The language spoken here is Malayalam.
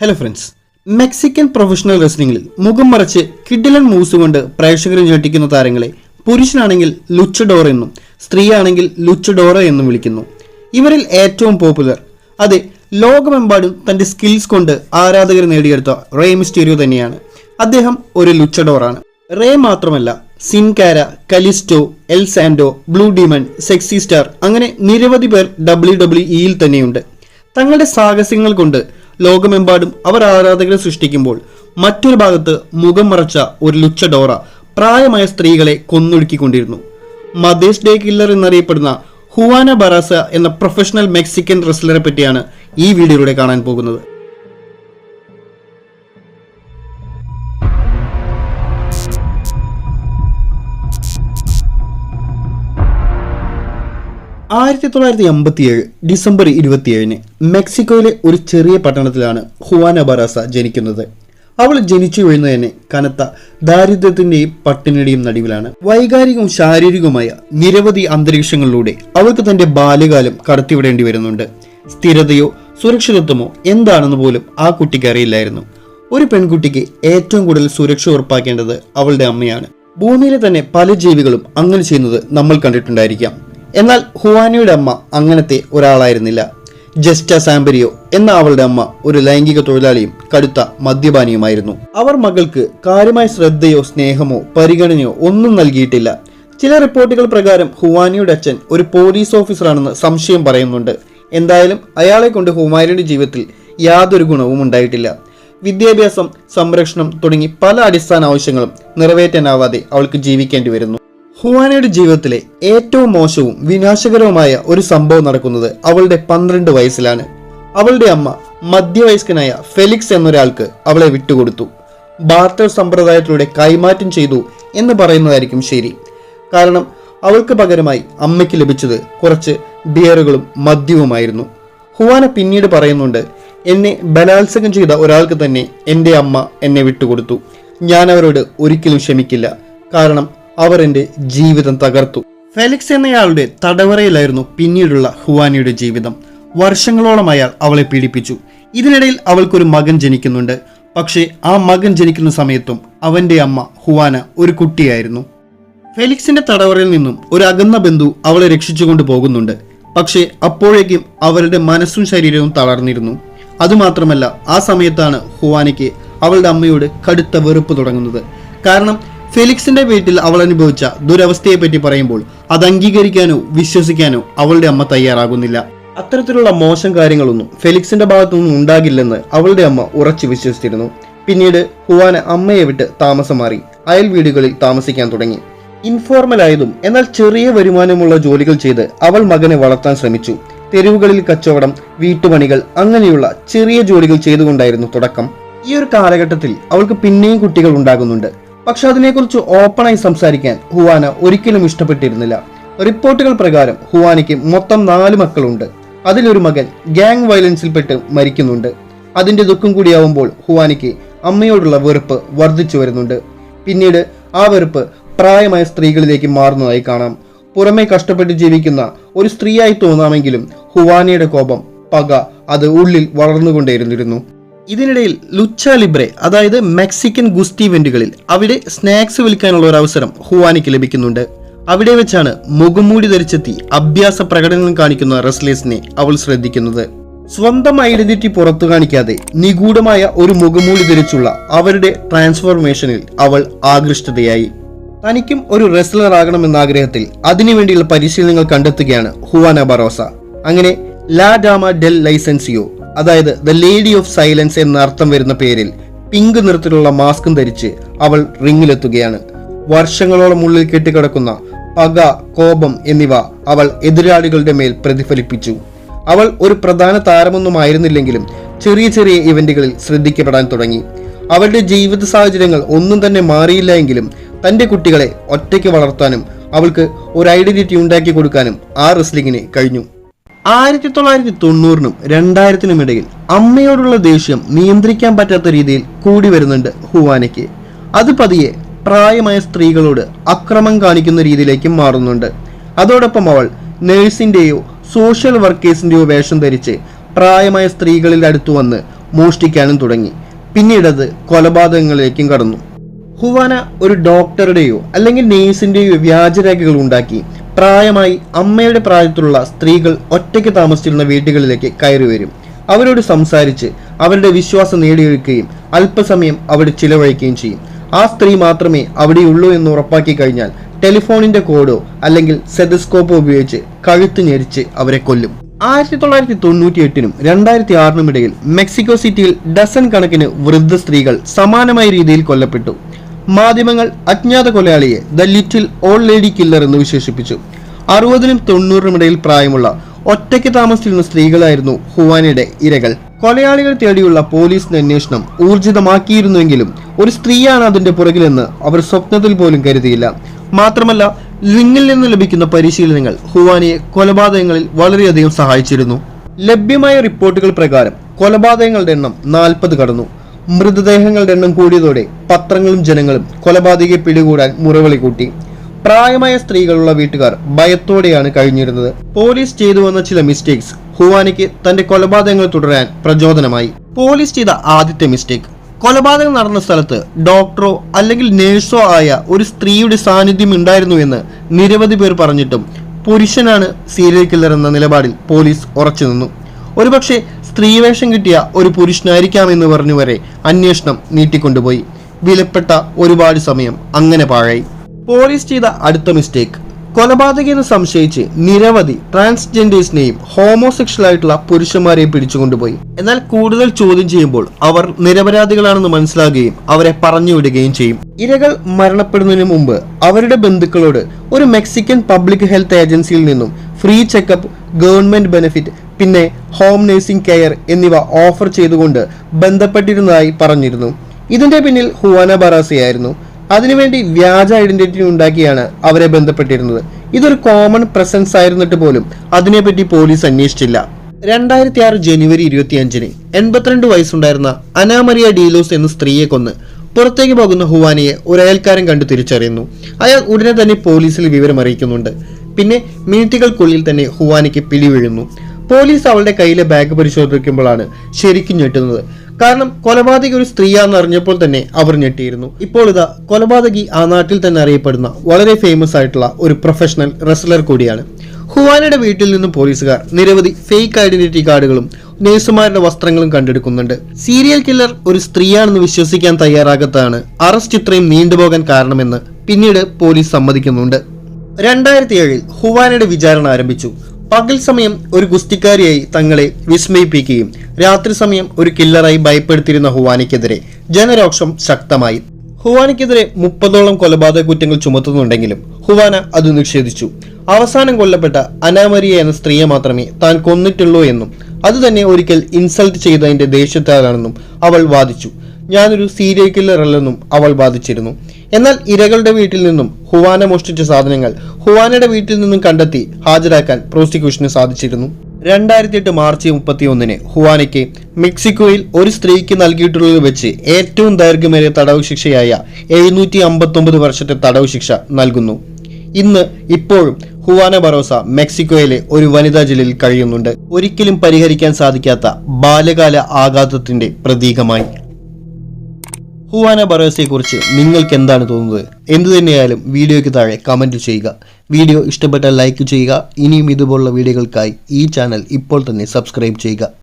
ഹലോ ഫ്രണ്ട്സ് മെക്സിക്കൻ പ്രൊഫഷണൽ റെസ്ലിംഗിൽ മുഖം മറച്ച് കിഡിലൻ മൂവ്സ് കൊണ്ട് പ്രേക്ഷകരെ ഞെട്ടിക്കുന്ന താരങ്ങളെ പുരുഷനാണെങ്കിൽ ലുച്ചഡോറ എന്നും സ്ത്രീയാണെങ്കിൽ ലുച്ചഡോറ എന്നും വിളിക്കുന്നു. ഇവരിൽ ഏറ്റവും പോപ്പുലർ അതെ ലോകമെമ്പാടും തന്റെ സ്കിൽസ് കൊണ്ട് ആരാധകരെ നേടിയെടുത്ത റേ മിസ്റ്റീരിയോ തന്നെയാണ്. അദ്ദേഹം ഒരു ലുച്ചഡോറാണ് റേ മാത്രമല്ല Sin Cara Kalisto El Santo Blue Demon Sexy Star അങ്ങനെ നിരവധി പേർ ഡബ്ല്യു ഡബ്ല്യു ഇയിൽ തന്നെയുണ്ട്. തങ്ങളുടെ സാഹസ്യങ്ങൾ കൊണ്ട് ലോകമെമ്പാടും അവർ ആരാധകരെ സൃഷ്ടിക്കുമ്പോൾ മറ്റൊരു ഭാഗത്ത് മുഖം മറച്ച ഒരു ലുച്ച ഡോറ പ്രായമായ സ്ത്രീകളെ കൊന്നൊടുക്കിക്കൊണ്ടിരുന്നു മദേഴ്സ് ഡേ കില്ലർ എന്നറിയപ്പെടുന്ന ഹുവാന ബറാസ എന്ന പ്രൊഫഷണൽ മെക്സിക്കൻ റെസ്ലറെ പറ്റിയാണ് ഈ വീഡിയോയിലൂടെ കാണാൻ പോകുന്നത്. ആയിരത്തി തൊള്ളായിരത്തി എൺപത്തിയേഴ് ഡിസംബർ ഇരുപത്തിയേഴിന് മെക്സിക്കോയിലെ ഒരു ചെറിയ പട്ടണത്തിലാണ് ഹുവാന ബറാസ ജനിക്കുന്നത്. അവൾ ജനിച്ചു വീഴുന്നത് തന്നെ കനത്ത ദാരിദ്ര്യത്തിന്റെയും പട്ടിണിയുടെയും നടുവിലാണ്. വൈകാരികവും ശാരീരികവുമായ നിരവധി അന്തരീക്ഷങ്ങളിലൂടെ അവൾക്ക് തന്റെ ബാല്യകാലം കടത്തിവിടേണ്ടി വരുന്നുണ്ട്. സ്ഥിരതയോ സുരക്ഷിതത്വമോ എന്താണെന്ന് പോലും ആ കുട്ടിക്ക് അറിയില്ലായിരുന്നു. ഒരു പെൺകുട്ടിക്ക് ഏറ്റവും കൂടുതൽ സുരക്ഷ ഉറപ്പാക്കേണ്ടത് അവളുടെ അമ്മയാണ്. ഭൂമിയിലെ തന്നെ പല ജീവികളും അങ്ങനെ ചെയ്യുന്നത് നമ്മൾ കണ്ടിട്ടുണ്ടായിരിക്കാം. എന്നാൽ ഹുവാനിയുടെ അമ്മ അങ്ങനത്തെ ഒരാളായിരുന്നില്ല. ജസ്റ്റ സാംബരിയോ എന്ന അവളുടെ അമ്മ ഒരു ലൈംഗിക തൊഴിലാളിയും കടുത്ത മദ്യപാനിയുമായിരുന്നു. അവർ മകൾക്ക് കാര്യമായ ശ്രദ്ധയോ സ്നേഹമോ പരിഗണനയോ ഒന്നും നൽകിയിട്ടില്ല. ചില റിപ്പോർട്ടുകൾ പ്രകാരം ഹുവാനിയുടെ അച്ഛൻ ഒരു പോലീസ് ഓഫീസറാണെന്ന് സംശയം പറയുന്നുണ്ട്. എന്തായാലും അയാളെ കൊണ്ട് ഹുമാരിയുടെ ജീവിതത്തിൽ യാതൊരു ഗുണവും ഉണ്ടായിട്ടില്ല. വിദ്യാഭ്യാസം സംരക്ഷണം തുടങ്ങി പല അടിസ്ഥാന ആവശ്യങ്ങളും നിറവേറ്റാനാവാതെ അവൾക്ക് ജീവിക്കേണ്ടി വരുന്നു. ഹുവാനയുടെ ജീവിതത്തിലെ ഏറ്റവും മോശവും വിനാശകരവുമായ ഒരു സംഭവം നടക്കുന്നത് അവളുടെ പന്ത്രണ്ട് വയസ്സിലാണ്. അവളുടെ അമ്മ മധ്യവയസ്കനായ ഫെലിക്സ് എന്നൊരാൾക്ക് അവളെ വിട്ടുകൊടുത്തു. ബാർട്ടർ സമ്പ്രദായത്തിലൂടെ കൈമാറ്റം ചെയ്തു എന്ന് പറയുന്നതായിരിക്കും ശരി. കാരണം അവൾക്ക് പകരമായി അമ്മയ്ക്ക് ലഭിച്ചത് കുറച്ച് ബിയറുകളും മദ്യവുമായിരുന്നു. ഹുവാന പിന്നീട് പറയുന്നുണ്ട് എന്നെ ബലാത്സംഗം ചെയ്ത ഒരാൾക്ക് തന്നെ എന്റെ അമ്മ എന്നെ വിട്ടുകൊടുത്തു. ഞാൻ അവരോട് ഒരിക്കലും ക്ഷമിക്കില്ല. കാരണം അവർ എന്റെ ജീവിതം തകർത്തു. ഫെലിക്സ് എന്നയാളുടെ തടവറയിലായിരുന്നു പിന്നീടുള്ള ഹുവാനിയുടെ ജീവിതം. വർഷങ്ങളോളം അയാൾ അവളെ പീഡിപ്പിച്ചു. ഇതിനിടയിൽ അവൾക്കൊരു മകൻ ജനിക്കുന്നുണ്ട്. പക്ഷേ ആ മകൻ ജനിക്കുന്ന സമയത്തും അവന്റെ അമ്മ ഹുവാന ഒരു കുട്ടിയായിരുന്നു. ഫെലിക്സിന്റെ തടവറയിൽ നിന്നും ഒരു അകന്ന ബന്ധു അവളെ രക്ഷിച്ചുകൊണ്ട് പോകുന്നുണ്ട്. പക്ഷേ അപ്പോഴേക്കും അവരുടെ മനസ്സും ശരീരവും തളർന്നിരുന്നു. അതുമാത്രമല്ല ആ സമയത്താണ് ഹുവാനയ്ക്ക് അവളുടെ അമ്മയോട് കടുത്ത വെറുപ്പ് തുടങ്ങുന്നത്. കാരണം ഫെലിക്സിന്റെ വീട്ടിൽ അവൾ അനുഭവിച്ച ദുരവസ്ഥയെ പറ്റി പറയുമ്പോൾ അത് അംഗീകരിക്കാനോ വിശ്വസിക്കാനോ അവളുടെ അമ്മ തയ്യാറാകുന്നില്ല. അത്തരത്തിലുള്ള മോശം കാര്യങ്ങളൊന്നും ഫെലിക്സിന്റെ ഭാഗത്തുനിന്നും ഉണ്ടാകില്ലെന്ന് അവളുടെ അമ്മ ഉറച്ചു വിശ്വസിച്ചിരുന്നു. പിന്നീട് ഹുവാന അമ്മയെ വിട്ട് താമസം മാറി അയൽ വീടുകളിൽ താമസിക്കാൻ തുടങ്ങി. ഇൻഫോർമൽ ആയതും എന്നാൽ ചെറിയ വരുമാനമുള്ള ജോലികൾ ചെയ്ത് അവൾ മകനെ വളർത്താൻ ശ്രമിച്ചു. തെരുവുകളിൽ കച്ചവടം വീട്ടുപണികൾ അങ്ങനെയുള്ള ചെറിയ ജോലികൾ ചെയ്തുകൊണ്ടായിരുന്നു തുടക്കം. ഈ ഒരു കാലഘട്ടത്തിൽ അവൾക്ക് പിന്നെയും കുട്ടികൾ ഉണ്ടാകുന്നുണ്ട്. പക്ഷെ അതിനെക്കുറിച്ച് ഓപ്പണായി സംസാരിക്കാൻ ഹുവാന ഒരിക്കലും ഇഷ്ടപ്പെട്ടിരുന്നില്ല. റിപ്പോർട്ടുകൾ പ്രകാരം ഹുവാനയ്ക്ക് മൊത്തം നാല് മക്കളുണ്ട്. അതിലൊരു മകൻ ഗ്യാങ് വയലൻസിൽപ്പെട്ട് മരിക്കുന്നുണ്ട്. അതിന്റെ ദുഃഖം കൂടിയാവുമ്പോൾ ഹുവാനയ്ക്ക് അമ്മയോടുള്ള വെറുപ്പ് വർദ്ധിച്ചു വരുന്നുണ്ട്. പിന്നീട് ആ വെറുപ്പ് പ്രായമായ സ്ത്രീകളിലേക്ക് മാറുന്നതായി കാണാം. പുറമെ കഷ്ടപ്പെട്ട് ജീവിക്കുന്ന ഒരു സ്ത്രീയായി തോന്നാമെങ്കിലും ഹുവാനയുടെ കോപം പക അത് ഉള്ളിൽ വളർന്നുകൊണ്ടേയിരുന്നിരുന്നു. ഇതിനിടയിൽ ലുച്ച ലിബ്രെ അതായത് മെക്സിക്കൻ ഗുസ്തി ഇവന്റുകളിൽ അവിടെ സ്നാക്സ് വിൽക്കാനുള്ള ഒരു അവസരം ഹുവാനിക്ക് ലഭിക്കുന്നുണ്ട്. അവിടെ വെച്ചാണ് മുഖംമൂടി ധരിച്ചെത്തി അഭ്യാസ പ്രകടനം കാണിക്കുന്ന റെസ്ലേഴ്സിനെ അവൾ ശ്രദ്ധിക്കുന്നത്. സ്വന്തം ഐഡന്റിറ്റി പുറത്തു കാണിക്കാതെ നിഗൂഢമായ ഒരു മുഖംമൂടി ധരിച്ചുള്ള അവരുടെ ട്രാൻസ്ഫോർമേഷനിൽ അവൾ ആകൃഷ്ടതയായി. തനിക്കും ഒരു റെസ്ലർ ആകണമെന്ന ആഗ്രഹത്തിൽ അതിനുവേണ്ടിയുള്ള പരിശീലനങ്ങൾ കണ്ടെത്തുകയാണ് ഹുവാന ബറോസ. അങ്ങനെ ലാ ഡാമ ഡെൽ ലൈസൻസിയോ അതായത് ദ ലേഡി ഓഫ് സൈലൻസ് എന്ന അർത്ഥം വരുന്ന പേരിൽ പിങ്ക് നിറത്തിലുള്ള മാസ്കും ധരിച്ച് അവൾ റിങ്ങിലെത്തുകയാണ്. വർഷങ്ങളോളം ഉള്ളിൽ കെട്ടിക്കിടക്കുന്ന പക കോപം എന്നിവ അവൾ എതിരാളികളുടെ മേൽ പ്രതിഫലിപ്പിച്ചു. അവൾ ഒരു പ്രധാന താരമൊന്നും ആയിരുന്നില്ലെങ്കിലും ചെറിയ ചെറിയ ഇവന്റുകളിൽ ശ്രദ്ധിക്കപ്പെടാൻ തുടങ്ങി. അവളുടെ ജീവിത സാഹചര്യങ്ങൾ ഒന്നും തന്നെ മാറിയില്ല എങ്കിലും തന്റെ കുട്ടികളെ ഒറ്റയ്ക്ക് വളർത്താനും അവൾക്ക് ഒരു ഐഡന്റിറ്റി ഉണ്ടാക്കി കൊടുക്കാനും ആ റെസ്ലിങ്ങിന് കഴിഞ്ഞു. ആയിരത്തി തൊള്ളായിരത്തി തൊണ്ണൂറിനും രണ്ടായിരത്തിനും ഇടയിൽ അമ്മയോടുള്ള ദേഷ്യം നിയന്ത്രിക്കാൻ പറ്റാത്ത രീതിയിൽ കൂടി വരുന്നുണ്ട് ഹുവാനയ്ക്ക്. അത് പതിയെ പ്രായമായ സ്ത്രീകളോട് അക്രമം കാണിക്കുന്ന രീതിയിലേക്ക് മാറുന്നുണ്ട്. അതോടൊപ്പം അവൾ നഴ്സിന്റെയോ സോഷ്യൽ വർക്കേഴ്സിന്റെയോ വേഷം ധരിച്ച് പ്രായമായ സ്ത്രീകളിൽ അടുത്തു വന്ന് മോഷ്ടിക്കാനും തുടങ്ങി. പിന്നീടത് കൊലപാതകങ്ങളിലേക്കും കടന്നു. ഹുവാന ഒരു ഡോക്ടറുടെയോ അല്ലെങ്കിൽ നേഴ്സിന്റെയോ വ്യാജരേഖകൾ ഉണ്ടാക്കി പ്രായമായി അമ്മയുടെ പ്രായത്തിലുള്ള സ്ത്രീകൾ ഒറ്റയ്ക്ക് താമസിച്ചിരുന്ന വീടുകളിലേക്ക് കയറി വരും. അവരോട് സംസാരിച്ച് അവരുടെ വിശ്വാസം നേടിയെടുക്കുകയും അല്പസമയം അവിടെ ചിലവഴിക്കുകയും ചെയ്യും. ആ സ്ത്രീ മാത്രമേ അവിടെയുള്ളൂ എന്ന് ഉറപ്പാക്കി കഴിഞ്ഞാൽ ടെലിഫോണിന്റെ കോഡോ അല്ലെങ്കിൽ സെതസ്കോപ്പോ ഉപയോഗിച്ച് കഴുത്ത് ഞെരിച്ച് അവരെ കൊല്ലും. ആയിരത്തി തൊള്ളായിരത്തി തൊണ്ണൂറ്റി എട്ടിനും രണ്ടായിരത്തി ആറിനും ഇടയിൽ മെക്സിക്കോ സിറ്റിയിൽ ഡസൻ കണക്കിന് വൃദ്ധ സ്ത്രീകൾ സമാനമായ രീതിയിൽ കൊല്ലപ്പെട്ടു. മാധ്യമങ്ങൾ അജ്ഞാത കൊലയാളിയെ the little old lady killer എന്ന് വിശേഷിപ്പിച്ചു. അറുപതിനും തൊണ്ണൂറിനും ഇടയിൽ പ്രായമുള്ള ഒറ്റയ്ക്ക് താമസിച്ചിരുന്ന സ്ത്രീകളായിരുന്നു ഹുവാനയുടെ ഇരകൾ. കൊലയാളികൾ തേടിയുള്ള പോലീസിന്റെ അന്വേഷണം ഊർജിതമാക്കിയിരുന്നുവെങ്കിലും ഒരു സ്ത്രീയാണ് അതിന്റെ പുറകിലെന്ന് അവർ സ്വപ്നത്തിൽ പോലും കരുതിയില്ല. മാത്രമല്ല ലിങ്ങിൽ നിന്ന് ലഭിക്കുന്ന പരിശീലനങ്ങൾ ഹുവാനിയെ കൊലപാതകങ്ങളിൽ വളരെയധികം സഹായിച്ചിരുന്നു. ലഭ്യമായ റിപ്പോർട്ടുകൾ പ്രകാരം കൊലപാതകങ്ങളുടെ എണ്ണം നാൽപ്പത് കടന്നു. മൃതദേഹങ്ങളുടെ എണ്ണം കൂടിയതോടെ പത്രങ്ങളും ജനങ്ങളും കൊലപാതകയെ പിടികൂടാൻ മുറവിളി കൂട്ടി. പ്രായമായ സ്ത്രീകളുള്ള വീട്ടുകാർ ഭയത്തോടെയാണ് കഴിഞ്ഞിരുന്നത്. പോലീസ് ചെയ്തു വന്ന ചില മിസ്റ്റേക്സ് ഹുവാനിക്ക് തന്റെ കൊലപാതകങ്ങൾ തുടരാൻ പ്രചോദനമായി. പോലീസ് ചെയ്ത ആദ്യത്തെ മിസ്റ്റേക്ക് കൊലപാതകം നടന്ന സ്ഥലത്ത് ഡോക്ടറോ അല്ലെങ്കിൽ നേഴ്സോ ആയ ഒരു സ്ത്രീയുടെ സാന്നിധ്യം ഉണ്ടായിരുന്നു എന്ന് നിരവധി പേർ പറഞ്ഞിട്ടും പുരുഷനാണ് സീരിയൽ കില്ലർ എന്ന നിലപാടിൽ പോലീസ് ഉറച്ചു നിന്നു ഒരുപക്ഷെ സ്ത്രീവേഷം കിട്ടിയ ഒരു പുരുഷനായിരിക്കാമെന്ന് പറഞ്ഞു വരെ അന്വേഷണം നീട്ടിക്കൊണ്ടുപോയി. വിലപ്പെട്ട ഒരുപാട് സമയം അങ്ങനെ പാഴായി. പോലീസ് ചെയ്ത അടുത്ത മിസ്റ്റേക്ക്. കൊലപാതകയെന്ന് സംശയിച്ച് നിരവധി ട്രാൻസ്ജെൻഡേഴ്സിനെയും ഹോമോസെക്ഷൽ ആയിട്ടുള്ള പുരുഷന്മാരെയും പിടിച്ചുകൊണ്ടുപോയി. എന്നാൽ കൂടുതൽ ചോദ്യം ചെയ്യുമ്പോൾ അവർ നിരപരാധികളാണെന്ന് മനസ്സിലാകുകയും അവരെ പറഞ്ഞുവിടുകയും ചെയ്യും. ഇരകൾ മരണപ്പെടുന്നതിന് മുമ്പ് അവരുടെ ബന്ധുക്കളോട് ഒരു മെക്സിക്കൻ പബ്ലിക് ഹെൽത്ത് ഏജൻസിയിൽ നിന്നും ഫ്രീ ചെക്കപ്പ് ഗവൺമെന്റ് ബെനിഫിറ്റ് പിന്നെ ഹോം നഴ്സിംഗ് കെയർ എന്നിവ ഓഫർ ചെയ്തുകൊണ്ട് ബന്ധപ്പെട്ടിരുന്നതായി പറഞ്ഞിരുന്നു. ഇതിന്റെ പിന്നിൽ ഹുവാന ബറാസിയായിരുന്നു അതിനുവേണ്ടി വ്യാജ ഐഡന്റിറ്റി ഉണ്ടാക്കിയാണ് അവരെ ബന്ധപ്പെട്ടിരുന്നത്. ഇതൊരു കോമൺ പ്രസൻസ് ആയിരുന്നിട്ട് പോലും അതിനെപ്പറ്റി പോലീസ് അന്വേഷിച്ചില്ല. രണ്ടായിരത്തി ആറ് ജനുവരി ഇരുപത്തിയഞ്ചിന് എൺപത്തിരണ്ട് വയസ്സുണ്ടായിരുന്ന അനാമറിയ ഡീലോസ് എന്ന സ്ത്രീയെ കൊന്ന് പുറത്തേക്ക് പോകുന്ന ഹുവാനിയെ ഒരു അയൽക്കാരൻ കണ്ടു തിരിച്ചറിയുന്നു. അയാൾ ഉടനെ തന്നെ പോലീസിൽ വിവരം അറിയിക്കുന്നുണ്ട് പിന്നെ മിനിറ്റുകൾക്കുള്ളിൽ തന്നെ ഹുവാനിക്ക് പിടി വീഴുന്നു പോലീസ് അവളുടെ കയ്യിലെ ബാഗ് പരിശോധിക്കുമ്പോഴാണ് ശരിക്കും ഞെട്ടുന്നത്. കാരണം കൊലപാതകി ഒരു സ്ത്രീയാണെന്ന് അറിഞ്ഞപ്പോൾ തന്നെ അവർ ഞെട്ടിയിരുന്നു. ഇപ്പോൾ ഇതാ കൊലപാതകി ആ നാട്ടിൽ തന്നെ അറിയപ്പെടുന്ന വളരെ ഫേമസ് ആയിട്ടുള്ള ഒരു പ്രൊഫഷണൽ റെസ്ലർ കൂടിയാണ്. ഹുവാനയുടെ വീട്ടിൽ നിന്നും പോലീസുകാർ നിരവധി ഫേക്ക് ഐഡന്റിറ്റി കാർഡുകളും നേഴ്സുമാരുടെ വസ്ത്രങ്ങളും കണ്ടെടുക്കുന്നുണ്ട്. സീരിയൽ കില്ലർ ഒരു സ്ത്രീയാണെന്ന് വിശ്വസിക്കാൻ തയ്യാറാകാത്തതാണ് അറസ്റ്റ് ഇത്രയും നീണ്ടുപോകാൻ കാരണമെന്ന് പിന്നീട് പോലീസ് സമ്മതിക്കുന്നുണ്ട്. രണ്ടായിരത്തി ഏഴിൽ ഹുവാനയുടെ വിചാരണ ആരംഭിച്ചു. പകൽ സമയം ഒരു ഗുസ്തിക്കാരിയായി തങ്ങളെ വിസ്മയിപ്പിക്കുകയും രാത്രി സമയം ഒരു കില്ലറായി ഭയപ്പെടുത്തിയിരുന്ന ഹുവാനിക്കെതിരെ ജനരോക്ഷം ശക്തമായി. ഹുവാനയ്ക്കെതിരെ മുപ്പതോളം കൊലപാതക കുറ്റങ്ങൾ ചുമത്തുന്നുണ്ടെങ്കിലും ഹുവാന അത് നിഷേധിച്ചു. അവസാനം കൊല്ലപ്പെട്ട അനാമരിയ എന്ന സ്ത്രീയെ മാത്രമേ താൻ കൊന്നിട്ടുള്ളൂ എന്നും അത് തന്നെ ഒരിക്കൽ ഇൻസൾട്ട് ചെയ്തതിന്റെ ദേഷ്യത്താലാണെന്നും അവൾ വാദിച്ചു. ഞാനൊരു സീരിയൽ കില്ലർ അല്ലെന്നും അവൾ വാദിച്ചിരുന്നു. എന്നാൽ ഇരകളുടെ വീട്ടിൽ നിന്നും ഹുവാന മോഷ്ടിച്ച സാധനങ്ങൾ ഹുവാനയുടെ വീട്ടിൽ നിന്നും കണ്ടെത്തി ഹാജരാക്കാൻ പ്രോസിക്യൂഷന് സാധിച്ചിരുന്നു. രണ്ടായിരത്തി എട്ട് മാർച്ച് മുപ്പത്തി ഒന്നിന് ഹുവാനയ്ക്ക് മെക്സിക്കോയിൽ ഒരു സ്ത്രീക്ക് നൽകിയിട്ടുള്ളത് വെച്ച് ഏറ്റവും ദൈർഘ്യമേറിയ തടവ് ശിക്ഷയായ എഴുന്നൂറ്റി അമ്പത്തൊമ്പത് വർഷത്തെ തടവ് ശിക്ഷ നൽകുന്നു. ഇന്ന് ഇപ്പോഴും ഹുവാന ബറോസ മെക്സിക്കോയിലെ ഒരു വനിതാ ജയിലിൽ കഴിയുന്നുണ്ട്. ഒരിക്കലും പരിഹരിക്കാൻ സാധിക്കാത്ത ബാല്യകാല ആഘാതത്തിന്റെ പ്രതീകമായി. ഹുവാന ബറോസയെക്കുറിച്ച് നിങ്ങൾക്ക് എന്താണ് തോന്നുന്നത്? എന്തു തന്നെയായാലും വീഡിയോയ്ക്ക് താഴെ കമന്റ് ചെയ്യുക. വീഡിയോ ഇഷ്ടപ്പെട്ടാൽ ലൈക്ക് ചെയ്യുക. ഇനിയും ഇതുപോലുള്ള വീഡിയോകൾക്കായി ഈ ചാനൽ ഇപ്പോൾ തന്നെ സബ്സ്ക്രൈബ് ചെയ്യുക.